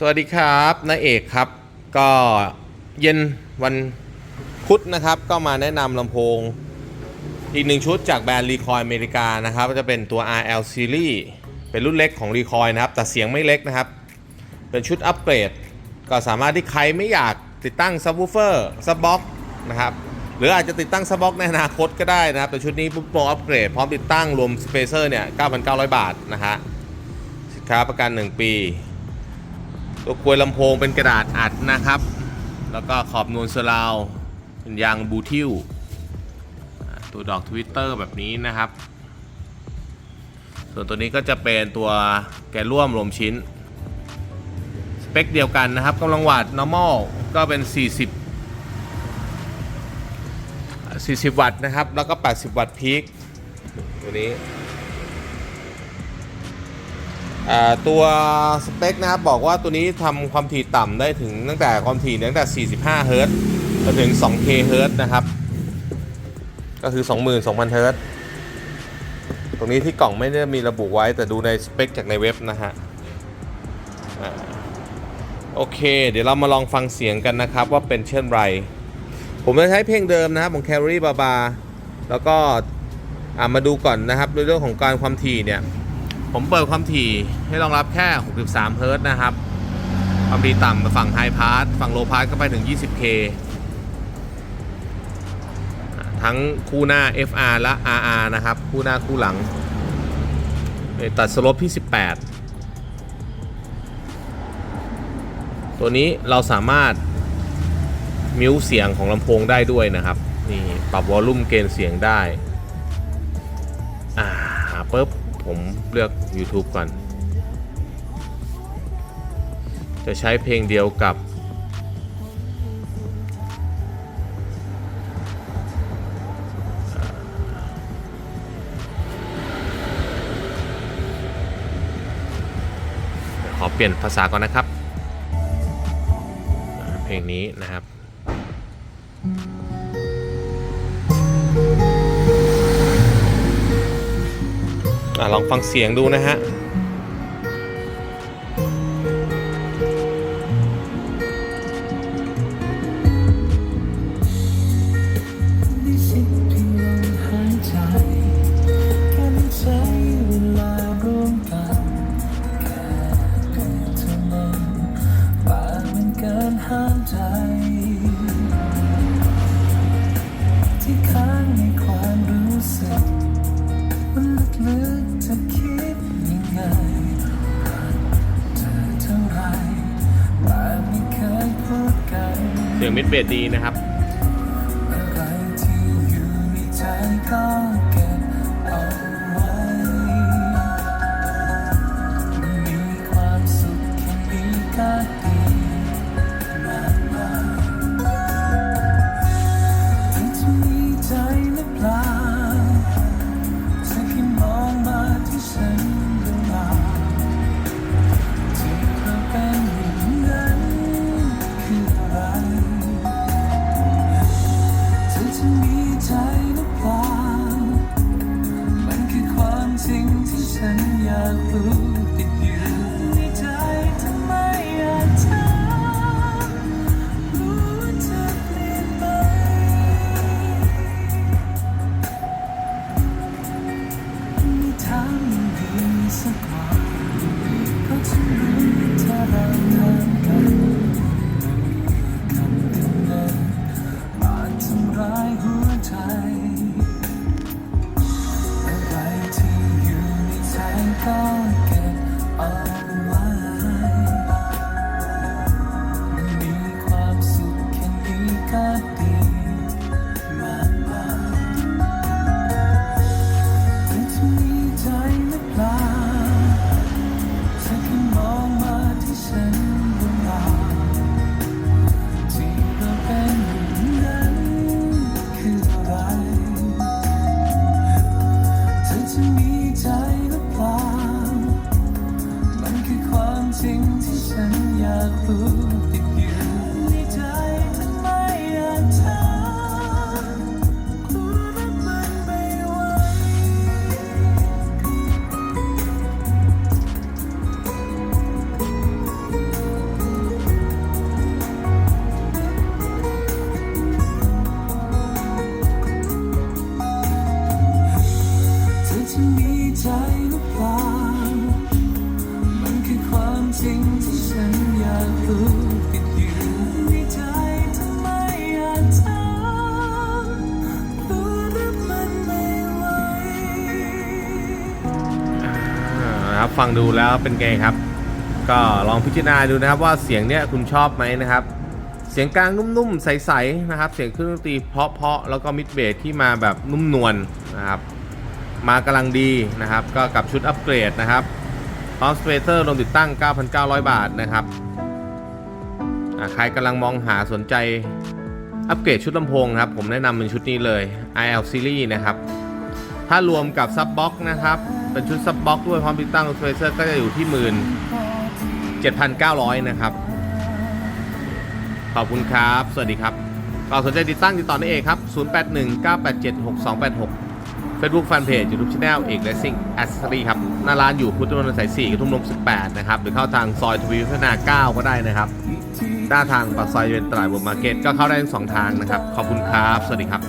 สวัสดีครับนาเอกครับ ก็เย็นวันพุธนะครับ ก็มาแนะนำลำโพง อีกหนึ่งชุดจากแบรนด์รีคอยอเมริกานะครับ จะเป็นตัว RL Series เป็นรุ่นเล็กของรีคอยนะครับ แต่เสียงไม่เล็กนะครับ เป็นชุดอัปเกรด ก็สามารถที่ใครไม่อยากติดตั้งซับวูเฟอร์ซับบ็อกนะครับ หรืออาจจะติดตั้งซับบ็อกในอนาคตก็ได้นะครับ แต่ชุดนี้ปุ๊บโปรอัปเกรดพร้อมติดตั้งรวมสเปเซอร์เนี่ย 9,900 บาทนะฮะสินค้าประกัน 1 ปี ตัวกลวยลำโพงเป็นกระดาษอัดนะครับ แล้วก็ขอบนูนเซราวเป็นยางบูทิวตัวดอกทวิตเตอร์แบบนี้นะครับ ส่วนตัวนี้ก็จะเป็นตัวแกนร่วมรวมชิ้น สเปคเดียวกันนะครับกำลังวัตต์ normal ก็เป็น 40 40 วัตต์นะครับ แล้วก็ 80 วัตต์พีคตัวนี้ ตัวสเปคนะครับบอกว่าตัวนี้ทำความถี่ต่ำได้ถึงตั้งแต่ความถี่ตั้งแต่ 45 เฮิรตซ์จนถึง 2K เฮิรตซ์นะครับ ก็คือ 22,000 เฮิรตซ์ตรงนี้ที่กล่องไม่ได้มีระบุไว้แต่ดูในสเปคจากในเว็บนะฮะโอเค เดี๋ยวเรามาลองฟังเสียงกันนะครับว่าเป็นเช่นไร ผมจะใช้เพลงเดิมนะครับของ Carry Baba แล้วก็มาดูก่อนนะครับในเรื่องของการความถี่เนี่ย ผมเปิดความถี่ให้รองรับแค่ 63 เฮิรต์นะครับ ความถี่ต่ำฝั่งไฮพาสฝั่งโลพาสก็ไปถึง 20K ทั้งคู่หน้า FR และ RR นะครับ คู่หน้าคู่หลังเตัดสลบที่ 18 ตัวนี้เราสามารถ มิวเสียงของลำโพงได้ด้วยนะครับ นี่ ปรับวอลลุ่มเกณฑ์เสียงได้ อ่าปุ๊บ ผมเลือก YouTube ก่อน จะใช้เพลงเดียวกับ ขอเปลี่ยนภาษาก่อนนะครับ เพลงนี้นะครับ อะลองฟังเสียงดูนะฮะห้ามใจ ที่ค้างในความรู้สึกมันลึก ๆจะคิดยังไงเธอเท่าไรแต่ไม่เคยพูดกัน เสียงมิดเบสดีนะครับ ฉันอยากรู้ติดอยู่ในใจทำไมอยากถามรู้เธอเปลี่ยนไปม่ถามยังดีสักวันเพราะฉันรู้ถ้าเราทำกันมันมีคำคำนั้นอาจทำร้ายหัว สิ่งที่ฉันอยากรู้ติดอยู่ในใจทำไมอยากถามกลัวรักมันไม่ไหวเธอจะมีใจหรือเปล่า จริงที่ฉันอยากรู้ติดอยู่ในใจทำไมอยากถามรู้หรือมันไม่ไหวอ่านะครับฟังดูแล้วเป็นไงครับ ก็ลองพิจารณาดูนะครับว่าเสียงเนี้ยคุณชอบไหมนะครับ เสียงกลางนุ่มๆใสๆนะครับ เสียงเครื่องดนตรีเพาะๆแล้วก็มิดเบสที่มาแบบนุ่มนวลนะครับ มากำลังดีนะครับ ก็กับชุดอัปเกรดนะครับ พร้อมสเปเซอร์รวมติดตั้ง 9,900 บาทนะครับใครกำลังมองหาสนใจอัปเกรดชุดลำโพงครับ ผมแนะนำเป็นชุดนี้เลย IL Series นะครับ ถ้ารวมกับซับบ็อกนะครับ เป็นชุดซับบ็อกด้วยพร้อมติดตั้งสเปเซอร์ก็จะอยู่ที่หมื่น7,900 นะครับ ขอบคุณครับ สวัสดีครับก็สนใจติดตั้งติดต่อได้เองครับ 0819876286 Facebook Fanpage YouTube Channel เอก Racing Accessory ครับ หน้าร้านอยู่พุทธมณฑลสาย4กระทุ่มนม18 นะครับ หรือเข้าทางซอยทวีวัฒนา 9 ก็ได้นะครับหน้าทางปากซอยเป็นตลาดบุมาร์เก็ตก็เข้าได้ทั้งสองทางนะครับ ขอบคุณครับ สวัสดีครับ